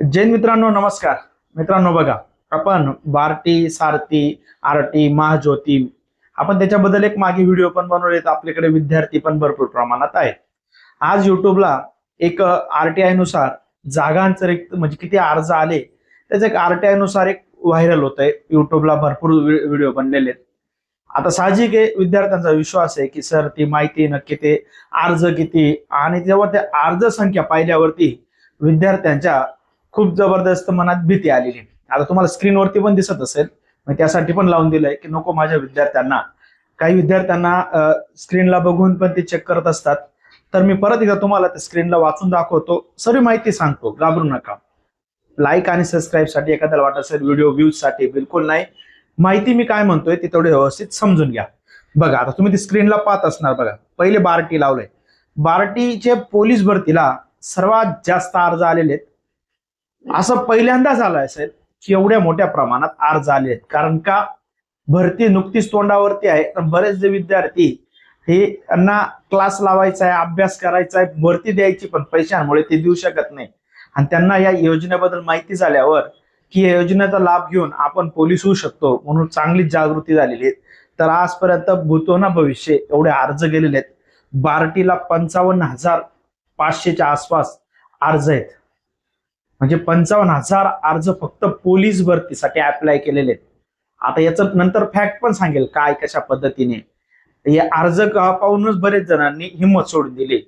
जैन मित्रांनो नमस्कार. मित्रांनो बघा आपण बारटी सारथी आरटी महाज्योती आपण त्याच्याबद्दल एक मागे व्हिडिओ पण बनवले आपल्याकडे विद्यार्थी पण भरपूर प्रमाणात आहेत. आज युट्यूबला एक आरटीआयनुसार जागांचं एक म्हणजे किती अर्ज आले त्याचं एक आरटीआयनुसार एक व्हायरल होत आहे युट्यूबला भरपूर व्हिडिओ बनलेले आहेत. आता साहजिक आहे विद्यार्थ्यांचा विश्वास आहे की सर ती माहिती नक्की ते अर्ज किती आणि जेव्हा त्या अर्ज संख्या पाहिल्यावरती विद्यार्थ्यांच्या खूप जबरदस्त मनात भीती आलेली. आहे. आता तुम्हाला स्क्रीनवरती पण दिसत असेल. मग त्यासाठी पण लावून दिलंय की नको माझ्या विद्यार्थ्यांना. काही विद्यार्थ्यांना स्क्रीनला बघून पण ते चेक करत असतात. तर मी परत एकदा तुम्हाला त्या स्क्रीनला वाचून दाखवतो. सर्व माहिती सांगतो. घाबरू नका. लाईक आणि सबस्क्राईबसाठी एखाद्याला वाटत असेल व्हिडिओ व्ह्यूजसाठी बिलकुल नाही. माहिती मी काय म्हणतोय ती तेवढी व्यवस्थित समजून घ्या. बघा आता तुम्ही ती स्क्रीनला पाहत असणार बघा. पहिले बार्टी लावलंय. बार्टीचे पोलीस भरतीला सर्वात जास्त अर्ज आलेले आहेत. असं पहिल्यांदा झालं असेल की एवढ्या मोठ्या प्रमाणात अर्ज आले आहेत. कारण का? भरती नुकतीच तोंडावरती आहे. तर बरेच जे विद्यार्थी हे त्यांना क्लास लावायचा आहे अभ्यास करायचा आहे भरती द्यायची पण पैशांमुळे ते देऊ शकत नाही. आणि त्यांना या योजनेबद्दल माहिती झाल्यावर की या योजनेचा लाभ घेऊन आपण पोलीस होऊ शकतो म्हणून चांगलीच जागृती झालेली आहे. तर आजपर्यंत भूतोना भविष्य एवढे अर्ज गेलेले आहेत. बार्टीला पंचावन्न हजार पाचशेच्या आसपास अर्ज आहेत. म्हणजे पंचावन्न हजार अर्ज फक्त पोलीस भरतीसाठी अप्लाय केलेले आहेत. आता याचं नंतर फॅक्ट पण सांगेल काय कशा पद्धतीने. हे अर्ज पाहूनच बरेच जणांनी हिंमत सोडून दिली.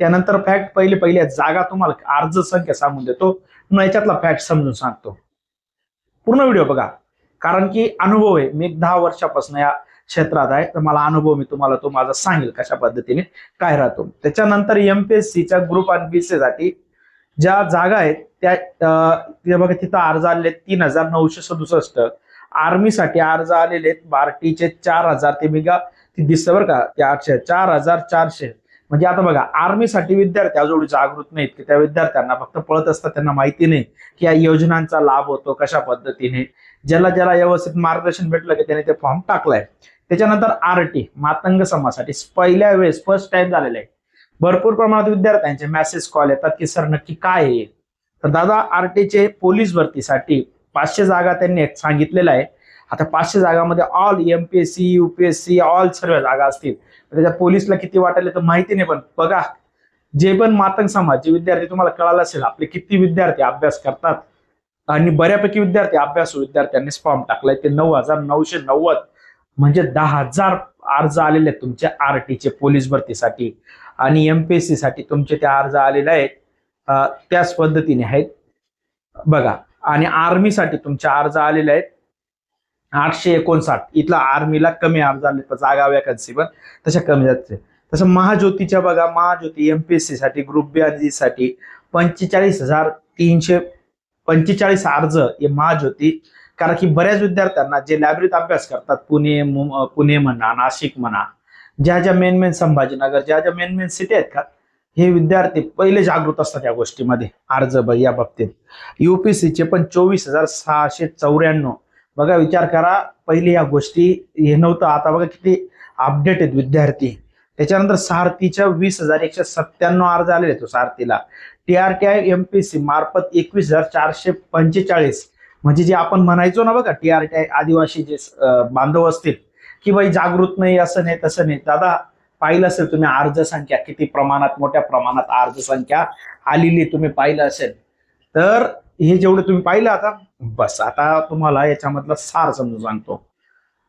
त्यानंतर फॅक्ट पहिले पहिल्या जागा तुम्हाला अर्ज संख्या सांगून देतो. मग याच्यातला फॅक्ट समजून सांगतो. पूर्ण व्हिडिओ बघा. कारण की अनुभव आहे. मी एक दहा वर्षापासून या क्षेत्रात आहे. तर मला अनुभव मी तुम्हाला तो माझा सांगेल कशा पद्धतीने काय राहतो. त्याच्यानंतर एमपीएससीच्या ग्रुप आणि बीसी साठी ज्या जागा आहेत त्या अं, ते बघा तिथं अर्ज आलेले तीन हजार नऊशे सदुसष्ट. आर्मीसाठी अर्ज आलेले आहेत बार्टीचे चार हजार. ते बिगा ती दिसतं बरं का ते आठशे चार हजार चारशे. म्हणजे आता बघा आर्मीसाठी विद्यार्थी अजून जागृत नाहीत की त्या विद्यार्थ्यांना फक्त पळत असतात त्यांना माहिती नाही की या योजनांचा लाभ होतो कशा पद्धतीने. ज्याला ज्याला व्यवस्थित मार्गदर्शन भेटलं की त्याने ते फॉर्म टाकलाय. त्याच्यानंतर आरटी मातंग समाजासाठी पहिल्या वेळेस फर्स्ट टाइम झालेला आहे. भरपूर प्रमाणात विद्यार्थ्यांचे मेसेज कॉल येतात की सर नक्की काय आहे? तर दादा आरटीचे पोलीस भरतीसाठी पाचशे जागा त्यांनी सांगितलेलं आहे आता पाचशे जागामध्ये ऑल एमपीएससी सी ऑल सर्व जागा असतील. त्याच्यात पोलीसला किती वाटायला तर माहिती नाही पण बघा जे पण मातंग समाज जे विद्यार्थी तुम्हाला कळालं असेल आपले किती विद्यार्थी अभ्यास करतात. आणि बऱ्यापैकी विद्यार्थी अभ्यासू विद्यार्थ्यांनी फॉर्म टाकलाय ते नऊ हजार नऊशे नव्वद. म्हणजे दहा हजार अर्ज आलेले आहेत तुमच्या आरटीचे पोलीस भरतीसाठी. आणि एमपीएससी साठी तुमचे ते अर्ज आलेले आहेत. त्याच पद्धतीने आहेत. बघा आणि आर्मीसाठी तुमचे अर्ज आलेले आहेत. आठशे एकोणसाठ. इथला आर्मीला कमी अर्ज आले जागा वॅकन्सी पण तशा कमी जाते तसं महाज्योतीच्या बघा महाज्योती एमपीएससी साठी ग्रुप बी आणि साठी पंचेचाळीस हजार तीनशे पंचेचाळीस अर्ज हे महाज्योती कारण की बऱ्याच विद्यार्थ्यांना जे लायब्ररीत अभ्यास करतात पुणे मुं- पुणे म्हणा नाशिक म्हणा ज्या ज्या मेन मेन संभाजीनगर ज्या ज्या मेन मेन सिटी आहेत का हे विद्यार्थी पहिले जागृत असतात या गोष्टीमध्ये. अर्ज या बाबतीत. युपीसीचे पण चोवीस हजार सहाशे चौऱ्याण्णव. बघा विचार करा पहिले या गोष्टी हे नव्हतं. आता बघा किती अपडेट आहेत विद्यार्थी. त्याच्यानंतर सारथीच्या वीस हजार एकशे सत्त्याण्णव अर्ज आलेले आहेत तो सारथीला. T R T I MPC मार्फत एकवीस हजार चारशे पंचेचाळीस. म्हणजे जे आपण म्हणायचो ना बघा टी आर टी आय आदिवासी जे बांधव असतील की बाई जागृत नाही असं नाही तसं नाही. दादा पाहिलं असेल तुम्ही अर्ज संख्या किती प्रमाणात मोठ्या प्रमाणात अर्ज संख्या आलेली तुम्ही पाहिलं असेल. तर हे जेवढं तुम्ही पाहिलं आता बस. आता तुम्हाला याच्यामधला सार समजून सांगतो.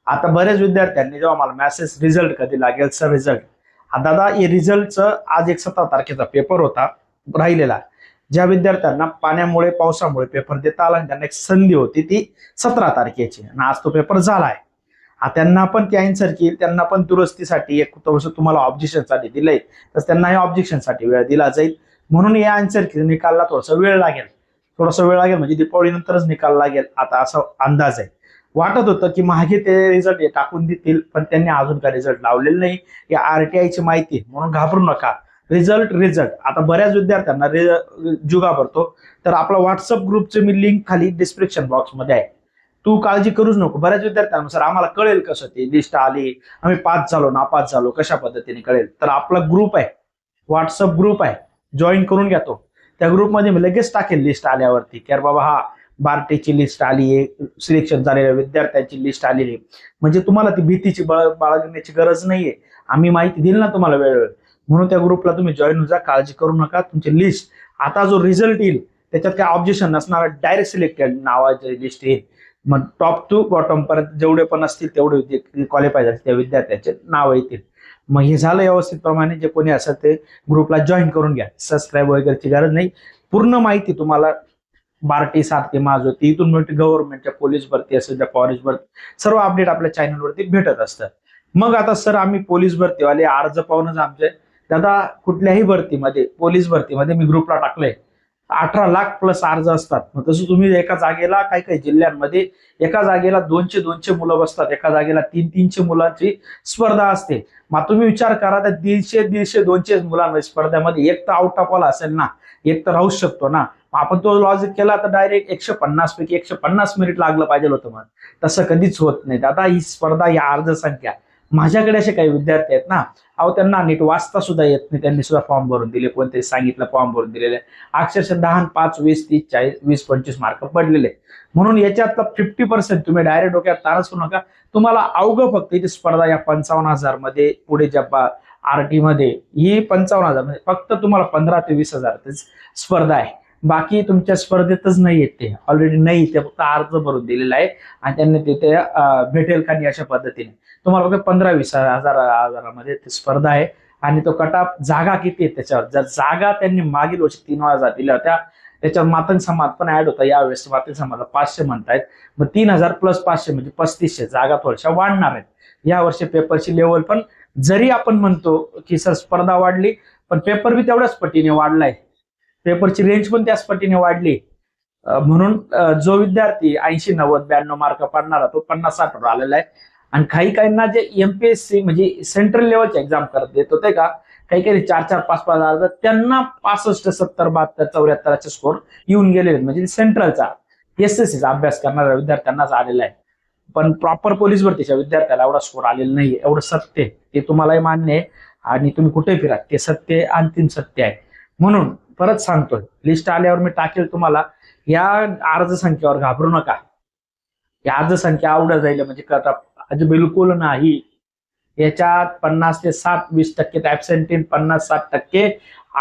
आता बऱ्याच विद्यार्थ्यांनी जेव्हा मला मॅसेज रिझल्ट कधी लागेल सर रिझल्ट दादा हे रिझल्टचं आज एक सतरा तारखेचा पेपर होता राहिलेला. ज्या विद्यार्थ्यांना पाण्यामुळे पावसामुळे पेपर देता आला आणि त्यांना एक संधी होती ती सतरा तारखेची. आणि आज तो पेपर झाला आहे त्यांना पण ते आन्सर केली त्यांना पण दुरुस्तीसाठी एक थोडंसं तुम्हाला ऑब्जेक्शनसाठी दिलंय. तर त्यांना हे ऑब्जेक्शनसाठी वेळ दिला जाईल. म्हणून या आन्सर निकालला थोडासा वेळ लागेल. थोडासा वेळ लागेल म्हणजे दीपावळीनंतरच निकाल लागेल. आता असा अंदाज आहे. वाटत होतं की मागे ते रिझल्ट टाकून देतील पण त्यांनी अजून काय रिझल्ट लावलेले नाही. या आरटीआयची माहिती म्हणून घाबरू नका. रिझल्ट रिझल्ट आता बऱ्याच विद्यार्थ्यांना रि- जुगा भरतो तर आपला व्हॉट्सअप ग्रुपचे मी लिंक खाली डिस्क्रिप्शन बॉक्समध्ये आहे. तू काळजी करूच नको. बऱ्याच विद्यार्थ्यांना सर आम्हाला कळेल कसं ते लिस्ट आली आम्ही पास झालो नापास झालो कशा पद्धतीने कळेल. तर आपला ग्रुप आहे. व्हॉट्सअप ग्रुप आहे. जॉईन करून घ्या तो. त्या ग्रुपमध्ये मी लगेच टाकेल लिस्ट आल्यावरती की अरे बाबा हा बार्टेची लिस्ट आली आहे सिलेक्शन झालेल्या विद्यार्थ्यांची लिस्ट आलेली आहे. म्हणजे तुम्हाला ती भीतीची बळ बाळगण्याची गरज नाहीये. आम्ही माहिती दिली ना तुम्हाला वेळोवेळ. म्हणून त्या ग्रुपला तुम्ही जॉईन जा काळजी करू नका. तुमची लिस्ट आता जो रिझल्ट येईल त्याच्यात काय ऑब्जेक्शन नसणार. डायरेक्ट सिलेक्टेड नावाची लिस्ट येईल. मग टॉप टू बॉटम पर्यंत जेवढे पण असतील तेवढे क्वालिफाय झाले त्या विद्यार्थ्यांचे नाव येतील. मग हे झालं व्यवस्थित प्रमाणे जे कोणी असेल ते ग्रुपला जॉईन करून घ्या. सबस्क्राईब वगैरेची गरज नाही. पूर्ण माहिती तुम्हाला बार्टी सारखी माझ होती इथून मिळते गव्हर्नमेंटच्या पोलीस भरती असेल त्या फॉरेस्ट भरती सर्व अपडेट आपल्या चॅनलवरती भेटत असतात. मग आता सर आम्ही पोलीस भरतीवाले अर्ज पाहूनच आमचे दादा कुठल्याही भरतीमध्ये पोलीस भरतीमध्ये मी ग्रुपला टाकलंय. अठरा लाख प्लस अर्ज असतात. मग तसं तुम्ही एका जागेला काही काही जिल्ह्यांमध्ये एका जागेला दोनशे दोनशे मुलं बसतात. एका जागेला तीन तीनशे मुलांची स्पर्धा असते. मग तुम्ही विचार करा त्या दीडशे दीडशे दोनशे मुलांमध्ये स्पर्धेमध्ये एक तर आउट ऑफ ऑल असेल ना एक तर राहूच शकतो ना. मग आपण तो लॉजिक केला तर डायरेक्ट एकशे पन्नास पैकी एकशे पन्नास मिनिट लागलं पाहिजे होतं मग तसं कधीच होत नाही. आता ही स्पर्धा या अर्ज संख्या माझ्याकडे असे काही विद्यार्थी आहेत ना अहो त्यांना नीट वाचता सुद्धा येत नाही. त्यांनी सुद्धा फॉर्म भरून दिले कोणते सांगितलं फॉर्म भरून दिलेले. अक्षरशः दहा पाच वीस तीस चाळीस वीस पंचवीस मार्क पडलेले. म्हणून याच्यातला फिफ्टी पर्सेंट तुम्ही डायरेक्ट डोक्यात तारच करू नका. तुम्हाला अवघं फक्त इथे स्पर्धा या पंचावन्न हजारमध्ये पुढे ज्या आर टी मध्ये ही पंचावन्न हजार म्हणजे फक्त तुम्हाला पंधरा ते वीस हजार स्पर्धा आहे. बाकी तुमच्या स्पर्धेतच नाही येत ते. ऑलरेडी नाही ते फक्त अर्ज भरून दिलेला आहे आणि त्यांना तिथे भेटेल का नाही अशा पद्धतीने. तुम्हाला फक्त पंधरा वीस हजार हजारामध्ये ते स्पर्धा आहे आणि तो कटाप जागा किती आहे त्याच्यावर. जर जागा त्यांनी मागील वर्षी तीन हजार दिल्या होत्या त्याच्यावर मातंग समाज पण ऍड होता. यावेळेस मातंग समाजला पाचशे म्हणतायत. मग तीन हजार प्लस पाचशे म्हणजे पस्तीसशे जागा थोड्याशा वाढणार आहेत. या वर्षी पेपरची लेवल पण जरी आपण म्हणतो की सर स्पर्धा वाढली पण पेपर बी तेवढ्याच पटीने वाढलाय. पेपरची रेंज पण त्याच पटीने वाढली. म्हणून जो विद्यार्थी ऐंशी नव्वद ब्याण्णव मार्क पडणारा तो पन्नास साठ आलेला आहे. आणि काही काहींना जे एमपीएससी म्हणजे सेंट्रल लेवलची एक्झाम करत देत होते का काही काही चार चार पाच पाच हजार त्यांना पासष्ट सत्तर बहात्तर चौऱ्याहत्तरचे स्कोर येऊन गेलेले आहेत. म्हणजे सेंट्रलचा एसएससीचा चा अभ्यास करणाऱ्या विद्यार्थ्यांनाच आलेला आहे. पण प्रॉपर पोलीस भरतीच्या विद्यार्थ्याला एवढा स्कोर आलेला नाही एवढं सत्य आहे. ते तुम्हालाही मान्य आहे. आणि तुम्ही कुठे फिरा ते सत्य अंतिम सत्य आहे. म्हणून परत सांगतोय. लिस्ट आल्यावर मी टाकेल तुम्हाला. या अर्ज संख्येवर घाबरू नका. या अर्ज संख्या आवडत जाईल म्हणजे कटा आज बिलकुल नाही. याच्यात पन्नास ते साठ वीस टक्के ऍबसेंटीन पन्नास साठ टक्के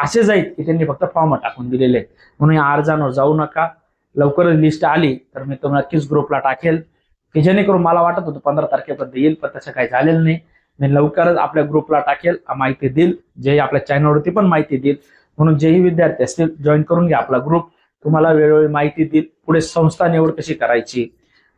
असे जाईल की त्यांनी फक्त फॉर्म टाकून दिलेले आहेत. म्हणून या अर्जांवर जाऊ नका. लवकरच लिस्ट आली तर मी तुम्हाला नक्कीच ग्रुपला टाकेल. की जेणेकरून मला वाटत होतं पंधरा तारखेपर्यंत येईल पण तसं काही झालेलं नाही. मी लवकरच आपल्या ग्रुपला टाकेल. माहिती देईल. जे आपल्या चॅनलवरती पण माहिती देईल. म्हणून जेही विद्यार्थी असतील जॉईन करून घ्या आपला ग्रुप तुम्हाला वेळोवेळी माहिती देईल पुढे संस्था निवड कशी करायची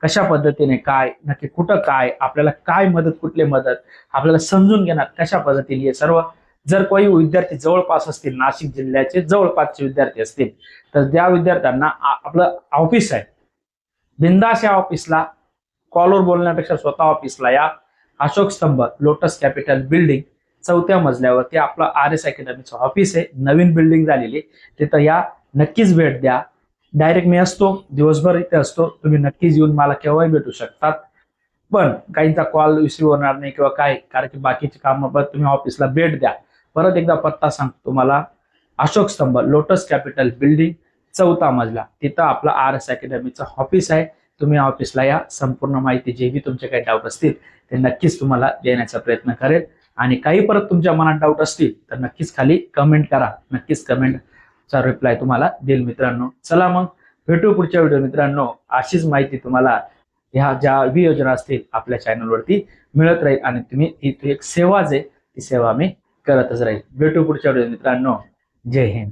कशा पद्धतीने काय नक्की कुठं काय आपल्याला काय मदत कुठली मदत आपल्याला समजून घेणार कशा पद्धतीने हे सर्व. जर काही विद्यार्थी जवळपास असतील नाशिक जिल्ह्याचे जवळपासचे विद्यार्थी असतील तर त्या विद्यार्थ्यांना आपलं ऑफिस आहे. बिंदास या ऑफिसला कॉलवर बोलण्यापेक्षा स्वतः ऑफिसला या. अशोक स्तंभ लोटस कॅपिटल बिल्डिंग चौथ्या मजल्यावरती आपलं आर एस अकॅडमीचं ऑफिस आहे. नवीन बिल्डिंग झालेली आहे. तिथं या नक्कीच भेट द्या. डायरेक्ट मी असतो. दिवसभर इथे असतो. तुम्ही नक्कीच येऊन मला केव्हाही भेटू शकतात. पण काहींचा कॉल रिसिव्ह होणार नाही किंवा काय कारण की बाकीची कामं पण तुम्ही ऑफिसला भेट द्या. परत एकदा पत्ता सांगतो तुम्हाला. अशोक स्तंभ लोटस कॅपिटल बिल्डिंग चौथा मजला. तिथं आपलं आर एस अकॅडमीचं ऑफिस आहे. तुम्ही ऑफिसला या. संपूर्ण माहिती जे बी तुमचे काही डाऊट असतील ते नक्कीच तुम्हाला देण्याचा प्रयत्न करेल. आणि काही परत तुमच्या मनात डाऊट असतील तर नक्कीच खाली कमेंट करा. नक्कीच कमेंटचा रिप्लाय तुम्हाला देईल मित्रांनो. चला मग भेटू पुढच्या व्हिडिओ मित्रांनो. अशीच माहिती तुम्हाला ह्या ज्या बी योजना असतील आपल्या चॅनलवरती मिळत राहील आणि तुम्ही ही एक सेवाच आहे ती सेवा मी करतच राहील. भेटू पुढच्या व्हिडिओ मित्रांनो. जय हिंद.